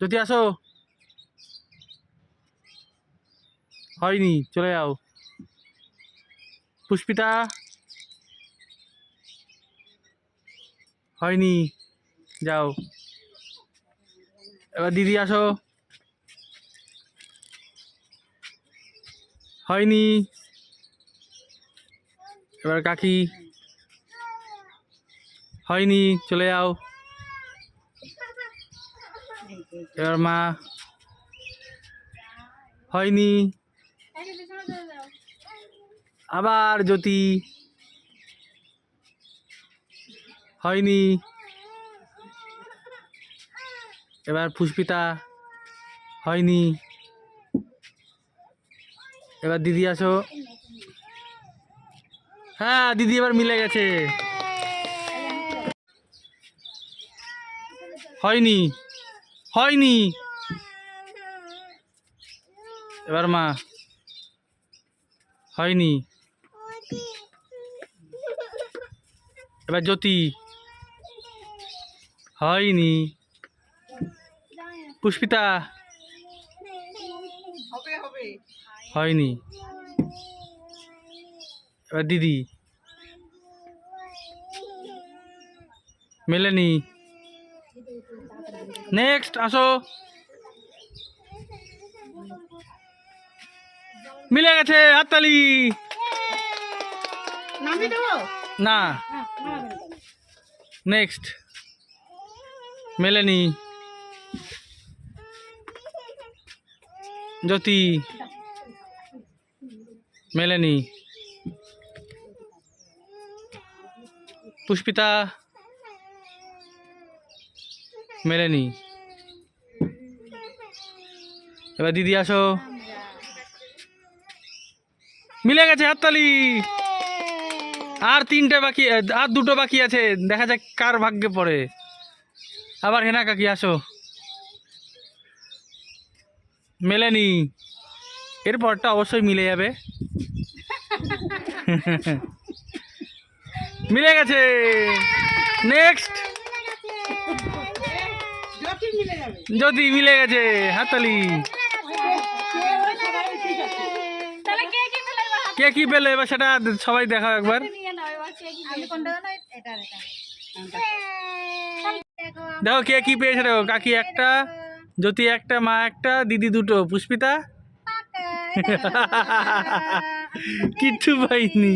যদি আসো। হয়নি, চলে যাও। পুষ্পিতা? হয়নি, যাও। এবার দিদি আসো। হয়নি। এবার কাকি। হয়নি, চলে যাও। এবার মা হয়নি। আবার জ্যোতি। হয়নি। এবার পুষ্পিতা। হয়নি। এবার দিদি আসো। হ্যাঁ দিদি এবার মিলে গেছে। হয়নি। হয়নি। এবার মা হয়নি। এবার জ্যোতি হয়নি। পুষ্পিতা হয়নি। এবার দিদি মেলেনি নেক্সট আসো। মিলে গেছে হাততালি। না। নেক্সট মেলেনি। জ্যোতি। মেলেনি। পুষ্পিতা। মেলেনি। এবার দিদি আসো। মিলে গেছে হাততালি। আর তিনটে বাকি, আর দুটো বাকি আছে। দেখা যাক কার ভাগ্যে পড়ে। আবার হেনা কাকি, আসো। মেলেনি। এরপরটা অবশ্যই মিলে যাবে। মিলে গেছে। নেক্সট যদি মিলে গেছে হাতালি কে কি পেলে এবার সেটা সবাই দেখা একবার দেখো কে কি পেয়েছে দেখো কাকি একটা জ্যোতি একটা মা একটা দিদি দুটো পুষ্পিতা কিচ্ছু পাইনি